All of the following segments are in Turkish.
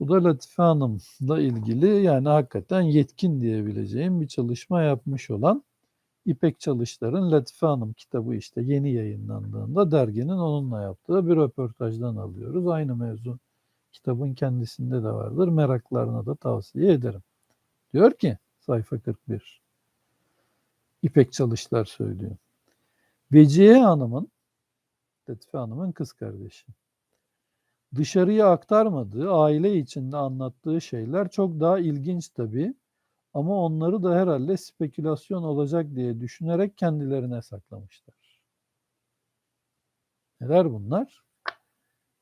Bu da Latife Hanım'la ilgili yani hakikaten yetkin diyebileceğim bir çalışma yapmış olan İpek Çalışlar'ın Latife Hanım kitabı işte yeni yayınlandığında derginin onunla yaptığı bir röportajdan alıyoruz. Aynı mevzu kitabın kendisinde de vardır. Meraklarına da tavsiye ederim. Diyor ki sayfa 41. İpek Çalışlar söylüyor. Vecihe Hanım'ın, Latife Hanım'ın kız kardeşi. Dışarıya aktarmadığı, aile içinde anlattığı şeyler çok daha ilginç tabii. Ama onları da herhalde spekülasyon olacak diye düşünerek kendilerine saklamışlar. Neler bunlar?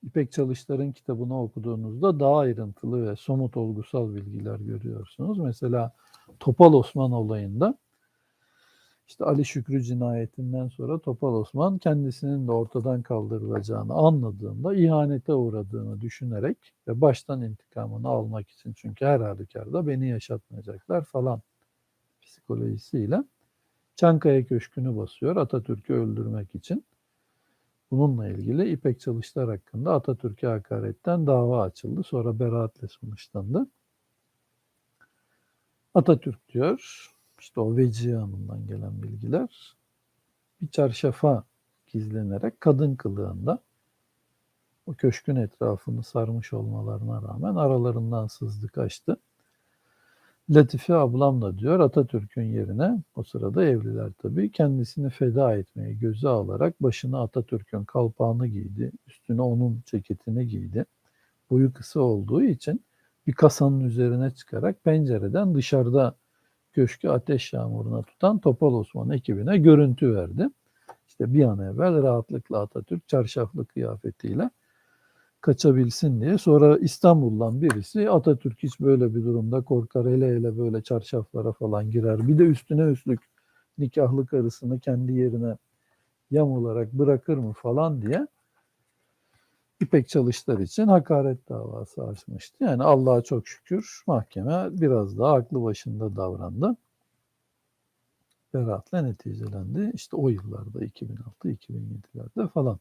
İpek Çalışlar'ın kitabını okuduğunuzda daha ayrıntılı ve somut olgusal bilgiler görüyorsunuz. Mesela Topal Osman olayında işte Ali Şükrü cinayetinden sonra Topal Osman kendisinin de ortadan kaldırılacağını anladığında ihanete uğradığını düşünerek ve baştan intikamını almak için çünkü her halükarda beni yaşatmayacaklar falan psikolojisiyle Çankaya Köşkü'nü basıyor Atatürk'ü öldürmek için. Bununla ilgili İpek Çalışlar hakkında Atatürk'e hakaretten dava açıldı. Sonra beraatle sonuçlandı. Atatürk diyor, işte o Vecihi Hanım'dan gelen bilgiler bir çarşafa gizlenerek kadın kılığında o köşkün etrafını sarmış olmalarına rağmen aralarından sızdı kaçtı. Latife ablam da diyor Atatürk'ün yerine o sırada evliler tabii kendisini feda etmeyi göze alarak başına Atatürk'ün kalpağını giydi. Üstüne onun ceketini giydi. Boyu kısa olduğu için bir kasanın üzerine çıkarak pencereden dışarıda köşkü ateş yağmuruna tutan Topal Osman ekibine görüntü verdi. İşte bir an evvel rahatlıkla Atatürk çarşaflı kıyafetiyle kaçabilsin diye. Sonra İstanbul'dan birisi Atatürk hiç böyle bir durumda korkar hele hele böyle çarşaflara falan girer. Bir de üstüne üstlük nikahlı karısını kendi yerine yam olarak bırakır mı falan diye İpek Çalışlar için hakaret davası açmıştı. Yani Allah'a çok şükür mahkeme biraz daha aklı başında davrandı. Beraatla neticelendi. İşte o yıllarda 2006-2007'lerde falan.